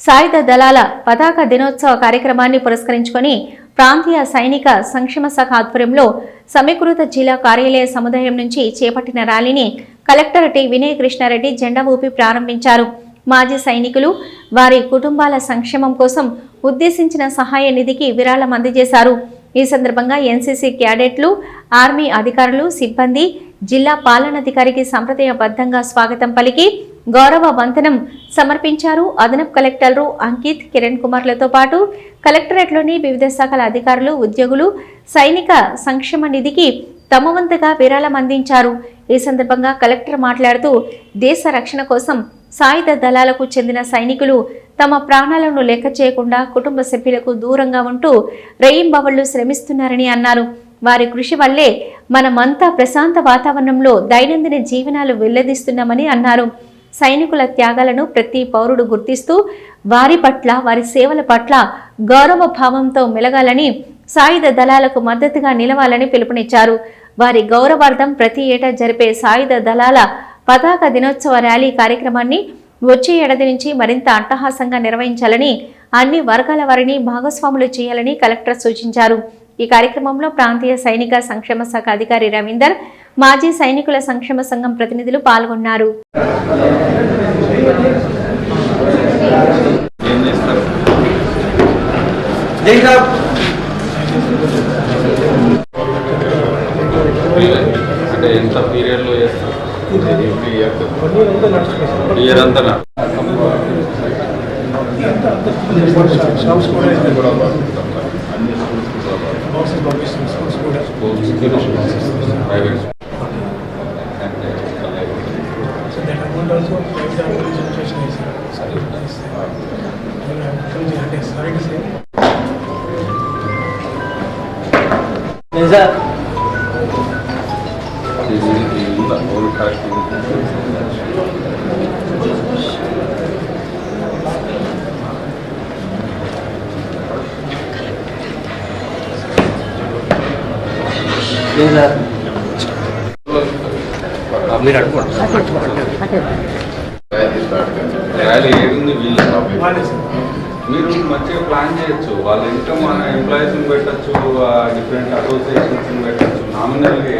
సాయుధ దళాల పతాక దినోత్సవ కార్యక్రమాన్ని పురస్కరించుకొని ప్రాంతీయ సైనిక సంక్షేమ శాఖ ఆధ్వర్యంలో సమీకృత జిల్లా కార్యాలయ సముదాయం నుంచి చేపట్టిన ర్యాలీని కలెక్టర్ టి వినయ్ కృష్ణారెడ్డి జెండా ఊపి ప్రారంభించారు. మాజీ సైనికులు వారి కుటుంబాల సంక్షేమం కోసం ఉద్దేశించిన సహాయ నిధికి విరాళం అందజేశారు. ఈ సందర్భంగా ఎన్సీసీ క్యాడెట్లు ఆర్మీ అధికారులు సిబ్బంది జిల్లా పాలనాధికారికి సంప్రదాయబద్ధంగా స్వాగతం పలికి గౌరవ వంతనం సమర్పించారు అదనపు కలెక్టర్లు అంకిత్ కిరణ్ కుమార్లతో పాటు కలెక్టరేట్లోని వివిధ శాఖల అధికారులు ఉద్యోగులు సైనిక సంక్షేమ నిధికి తమ వంతుగా విరాళం అందించారు. ఈ సందర్భంగా కలెక్టర్ మాట్లాడుతూ దేశ రక్షణ కోసం సాయుధ దళాలకు చెందిన సైనికులు తమ ప్రాణాలను లెక్క చేయకుండా కుటుంబ సభ్యులకు దూరంగా ఉంటూ రెయింబవళ్ళు శ్రమిస్తున్నారని అన్నారు. వారి కృషి వల్లే మనమంతా ప్రశాంత వాతావరణంలో దైనందిన జీవనాలు వెల్లదిస్తున్నామని అన్నారు. సైనికుల త్యాగాలను ప్రతి పౌరుడు గుర్తిస్తూ వారి పట్ల వారి సేవల పట్ల గౌరవ భావంతో మెలగాలని సాయుధ దళాలకు మద్దతుగా నిలవాలని పిలుపునిచ్చారు. వారి గౌరవార్థం ప్రతి ఏటా జరిపే సాయుధ దళాల పతాక దినోత్సవ ర్యాలీ కార్యక్రమాన్ని వచ్చే ఏడాది నుంచి మరింత అట్టహాసంగా నిర్వహించాలని అన్ని వర్గాల వారిని భాగస్వాములు చేయాలని కలెక్టర్ సూచించారు. ఈ కార్యక్రమంలో ప్రాంతీయ సైనిక సంక్షేమ శాఖ అధికారి రవీందర్ మాజీ సైనికుల సంక్షేమ సంఘం ప్రతినిధులు పాల్గొన్నారు. అంటే ఎంత చేస్తారు? ఇయర్ అంతా అన్ని స్కూల్స్ బాక్సెస్ పంపిస్తున్నాం స్కూల్స్ కూడా ప్రైవేట్ One also మీరు అడుగుకోండి మీరు మంచిగా ప్లాన్ చేయొచ్చు. వాళ్ళ ఇంకా మన ఎంప్లాయీస్ని పెట్టచ్చు డిఫరెంట్ అసోసియేషన్స్ పెట్టచ్చు. నామినల్గా